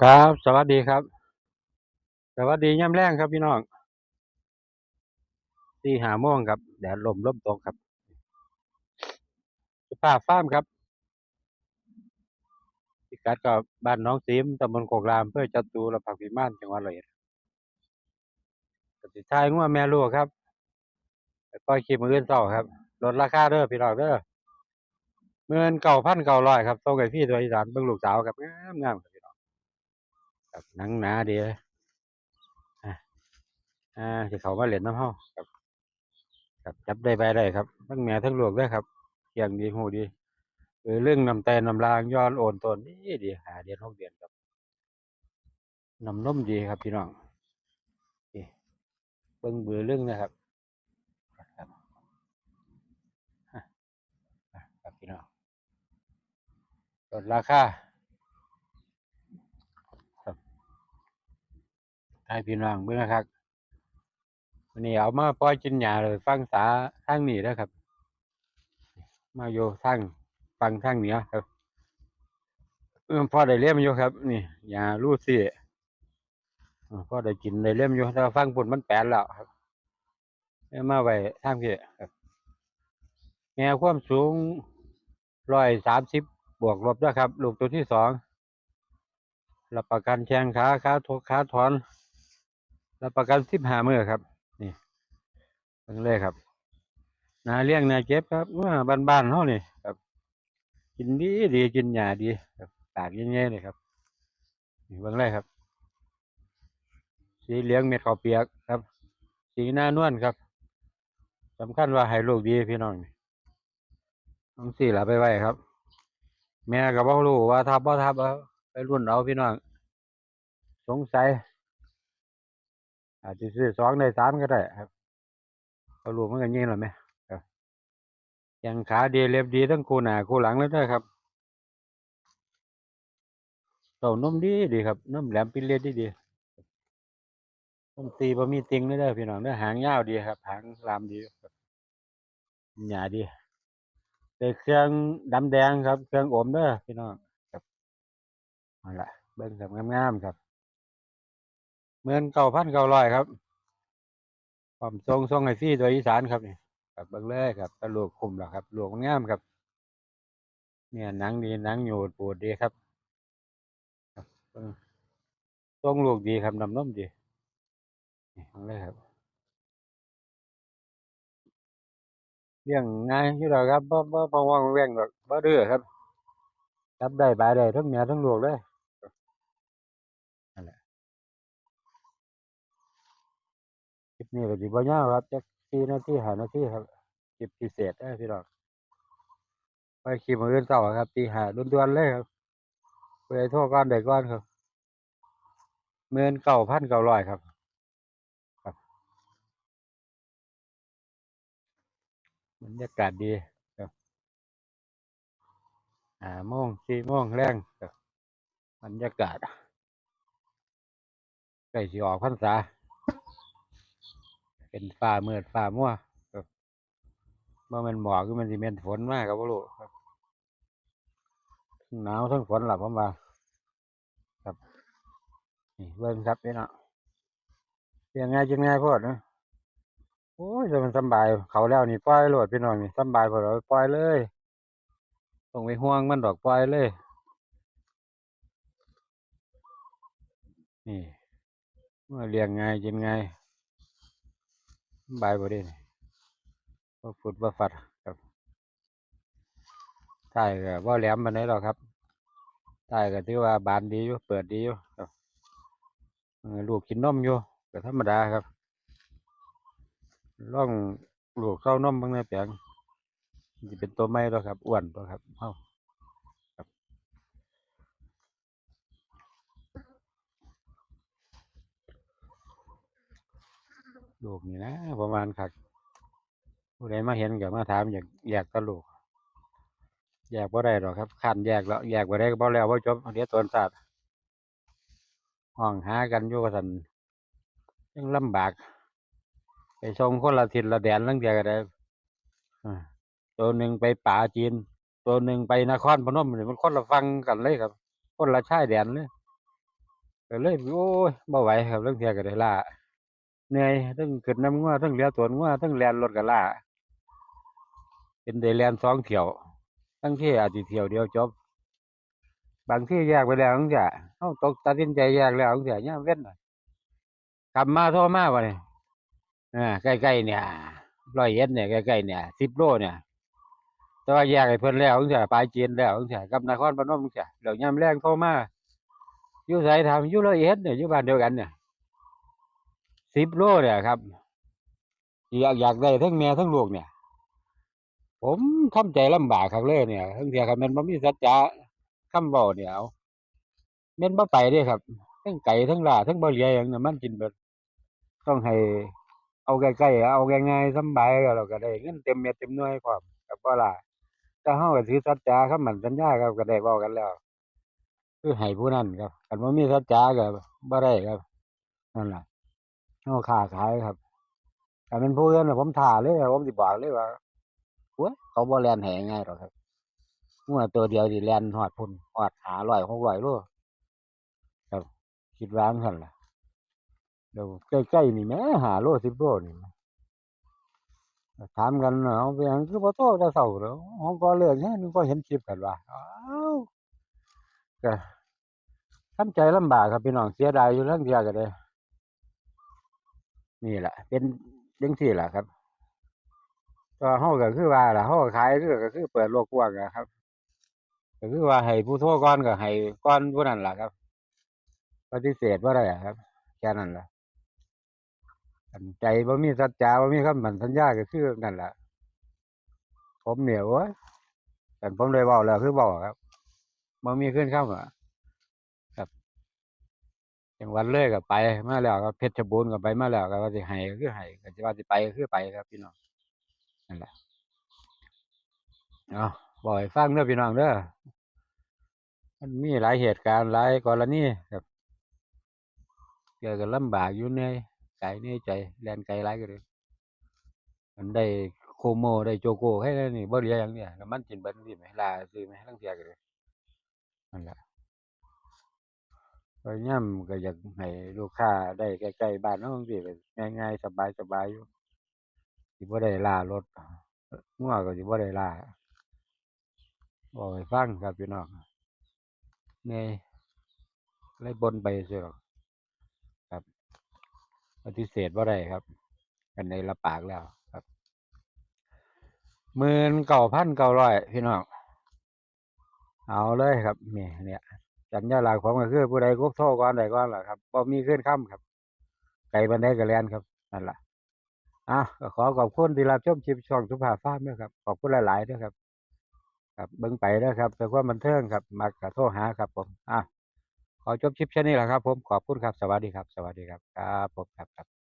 ครับ สวัสดีครับ สวัสดีย่ำแรงครับพี่น้องที่หาโมงครับแดดลมลมตกครับสภาพฟาร์มครับพิกัดกับบ้านน้องซีมตำบลโคกรามเพื่อจัตูระผักพิมานจังหวัดเลยกสิทายงัวแม่ลูกครับไปปล่อยคลิปมืออื่นเศร้าครับลดราคาเด้อพี่น้องเด้อเมื่อนเก่าพันเก่าร้อยครับส่งให้พี่ตัวอีสานเบิ่งลูกสาวครับงามงามครับ พี่น้องครับนังหนาดียอ่าอ่เขามาเล่นน้ำเฮาครับครับจับได้ไปได้ครับ ทั้งแม่ทั้งลูกเลยครับเกียงดีหูดีเออเรื่องนำแต่น้ำลางย้อนโอนตนนี่ดีหาเดือนหกเดือนครับน้ำนมดีครับพี่น้องเบิ่งเบือเรื่องนะครับครับพี่น้องลดราคาครับ ให้พี่น้องเบิ่งนะครับวันนี้เอามาปล่อยกินหญ้าเลยฟังสาทางนี้นะครับ มาอยู่ทางฟังทางเหนือครับเออพอได้เลี้ยมอยู่ครับ นี่หญ้าลูซี่อ่อได้กินได้เล่มอยู่แต่ว่าฟังปุ่นมันแปลนแล้วครับมาไว้ทางพี่ครับแนวความสูงร้อยสามสิบบวกลบด้วยครับ ลูกตัวที่สองรับประกันแข้งขาขาทุกขาถอน รับประกันสิบห้ามือครับ นี่เพิ่งเลยครับนาเลี้ยงนาเก็บครับว่าบ้านๆเขานี่ครับ กินดีดีกินหญ้าดีครับตากเงี้ยๆเลยครับนี่เบิ่งเลยครับ สีเหลืองเม็ดข้าวเปียกครับ สีหน้านวลครับสำคัญว่าให้ลูกดีพี่น้องนี่ต้องสี่ละไปไว้ครับ แม่ก็บ่รู้ว่าทับบ่ทับเอาไปรุ่นเอาพี่น้องสงสัย อาจจะซื้อสองได้สามก็ได้ครับเขารู้มันกันยิงหรอไหมครับยังขาดีเล็บดีทั้งคู่หน้าคู่หลังเลยเด้อครับเต้านุ่มดีดีครับนุ่มแหลมปิ้นเลียดดีดีนมตีบ่มีติงเลยเด้พี่น้องเด้อหางยาวดีครับ หางลามดีครับหญ้าดีแต่เครื่องดำแดงครับ เครื่องอมเด้อพี่น้องครับเอาละเบิ่งครับงามๆครับ เมือนเก่าพันเก่าร้อยครับผมทรงทรงให้ฟรีตัวอีสานครับนี่ครับเบิ่งเลยครับตะลูกคุมแล้วครับลูกมันงามครับ เนี่ยหนังดีหนังอยู่ปูดดีครับครับเบิ่งทรงลูกดีครับน้ำน้มดีนี่เอาเลยครับเลี้ยงง่ายอยู่แล้วครับบ่บ่บ่ว่างแว่งดอกบ่ดื้อครับจับได้บายได้ทั้งแม่ทั้งลูกเลย ลิปนี้ก็สิบ่ยาวครับจัก4นาที5นาทีครับคลิปพิเศษเด้อพี่น้องไปคลิปมื้ออื่นเช้าครับตีห้าด่วนๆเลยครับเพื่อให้โทรก่อนได้ก่อนครับหมื่นเก้าพันเก้าร้อยครับครับบรรยากาศดีครับห้าโมงสี่โมงแรงครับบรรยากาศใกล้สิออกพรรษา เป็นฟ้ามืดฟ้ามัวครับบ่แม่นหมอกคือมันสิแม่นฝนมาก็บ่รู้ครับทั้งหนาวทั้งฝนหล่ะผมว่าครับนี่เบิ่งครับพี่น้องเลี้ยงง่ายกิง่ายโพดนะโอ้ยแต่มันสบายเขาแล้วนี่ปล่อยโลดพี่น้องนี่สบายพอเราปล่อยเลยต้องไปห่วงมันดอกปล่อยเลย นี่เมื่อเลี้ยงไง่ายกินง่ายสำ บายบ่เด้นี่บ่ฟุดบ่ฟัดครับท้ายก็บ่แหลมปานใดดอกครับท้ายก็ถือว่าบานดีอยู่ เปิดดีอยู่ครับลูกกินนมอยู่ก็ธรรมดาครับล่องลูกเต้านมบิ่งแหน่แปลงมันสิเป็นตัวใหม่ตัวครับอ้วนตัวครับเฮาครับ ลูกนี่นะประมาณคักผู้ใดมาเห็นก็มาถามอยากแยกกับลูกแยกบ่ได้ดอกครับคันแยกแล้วแยกบ่ได้ก็บ่แล้วบ่จบเดี๋ยวตนศาสตร์ห้องหากันอยู่ว่าซั่นยังลำบาก ไปส่งคนละทิศละแดนลังเที่ยก็ได้ตัวหนึ่งไปป่าจีน ตัวหนึ่งไปนครพนมนี่มันคนละฝั่งกันเลยครับ คนละชายแดนเลยก็เลยโอ้ยบ่ไหวครับเรื่องเทียก็ได้ล่า เหนื่อยทั้งขึ้นน้ำงัวทั้งเลี้ยตัวงัวทั้งแลนรถก็ล่าเป็นได้แลนสองเที่ยวทั้งที่อาจสิเที่ยวเดียวจบ บางที่แยกไปแล้วจังซี่เฮาตกตัดสินใจแยกแล้วจังซี่ยเว้นน่ะกลับมาโทรมาบ่นี่อ่าใกล้ๆเนี่ยร้อยเอ็ดเนี่ยใกล้ๆเนี่ย10โลเนี่ยแต่ว่าแยกให้เพิ่นแล้วจังซี่ปลายจีนแล้วจังซี่กับนครพนมจังซี่แล้วยามแลงโทรมาอยู่ไสถามอยู่ร้อยเอ็ดเนี่ยอยู่บ้านเดียวกันเนี่ย สิบโลเนี่ยครับ อยากอยากได้ทั้งแม่ทั้งลูกเนี่ย ผมทำใจลำบากครับเลยเนี่ยทั้งเทียครับแมันบ่มีสัจจะคำเว้าเนี่ยเอาแม่นบ่ไปเด้ครับทั้งไก่ทั้งลาทั้งบ่เหลือหยังน่ะมันกินเบิดต้องให้เอาใกล้ๆเอาง่ายๆสบายแล้วก็ได้เงินเต็มเม็ดเต็มหน่วยพร้อมก็บ่ล่ะแต่เฮาก็ถือสัจจะคำมันสัญญาครับก็ได้เว้ากันแล้วคือให้ผู้นั้นครับคันบ่มีสัจจะก็บ่ได้ครับนั่นล่ะ เฮาค้าขายครับถ้าเป็นผู้อื่นน่ะผมท้าเลยครับผมสิบอกเลยว่าโอ๊ยเขาบ่แลนให้ง่ายๆดอกครับงัวตัวเดียวสิแลนฮอดพุ่นฮอด500 600โลครับ คิดว่างซั้นล่ะเดี๋ยวใกล้ๆนี่แหม5โล10โลนี่ถามกันว่าเอาเป็นยังคือบ่โทรแต่เช้าเด้อผมก็เลิกงานนึกว่าเห็นคลิปกันว่าอ้าวก็ทำใจลำบากครับพี่น้องเสียดายอยู่ลางเที่ยก็ได้ นี่แหละเป็นจังซี่แหละครับก็เฮาก็คือว่าล่ะเฮาขายคือก็คือเปิดโลกกว้างอะครับก็คือว่าให้ผู้โทรก่อนก็ให้ก่อนผู้นั้นล่ะครับปฏิเสธบ่ได้อะครับแค่นั้นล่ะคันใจบ่มีสัจจะบ่มีคำมั่นสัญญาก็คือนั่นล่ะผมเหนียโอ๊ยคันผมได้เว้าแล้วคือเว้าอะครับบ่มีคืนคำอะครับ จังหวัดเลยก็ไปมาแล้วครับเพชรบูรณ์ก็ไปมาแล้วก็ว่าสิให้ก็คือให้ก็สิว่าสิไปก็คือไปครับพี่น้องนั่นแหละเอาเว้าให้ฟังเด้อพี่น้องเด้อมันมีหลายเหตุการณ์หลายกรณีครับเที่ยวก็ลำบากอยู่เหนื่อยกายเหนื่ใจแลนไกลหลายก็เลยมันได้โคโมได้โจโกแค่นั้นนี่บ่เหลือหยังเนี่ยมันกินเบิดจังซี้แหมลาซื้อแหมลางเทียก็เลยนั่นแหละ พยายามก็อยากให้ลูกค้าได้ใกล้ๆบ้านเราจั่งซี้ก็ง่ายๆ สบายๆอยู่สิบ่ได้ล้ารถงัวก็สิบ่ได้ลาเว้าให้ฟังครับพี่น้องเนื่ยเลยบนไปซื่อๆดอกครับปฏิเสธบ่ได้ครับคันได้รับปากแล้วครับ19,900พี่น้องเอาเลยครับนี่เนี่ย จันยาหลักผมก็คือผู้ใดกบโทษก่อนใดก่อนล่ะครับบ่มีขึ้นคำครับ ไก่บันไดก็แลนครับนั่นล่ะอาก็ขอขอบคุณที่รับชมชิมช่องสุภาพฟาร์มด้วยครับ ขอบคุณหลายๆด้อครับ ครับเบิ้งไปนะครับ แต่ว่ามันเทิงครับ มากระโทษหาครับ ผมอาขอจบชิปแค่นี้แหละครับ ผมขอบคุณครับ สวัสดีครับ สวัสดีครับ ครับผมครับ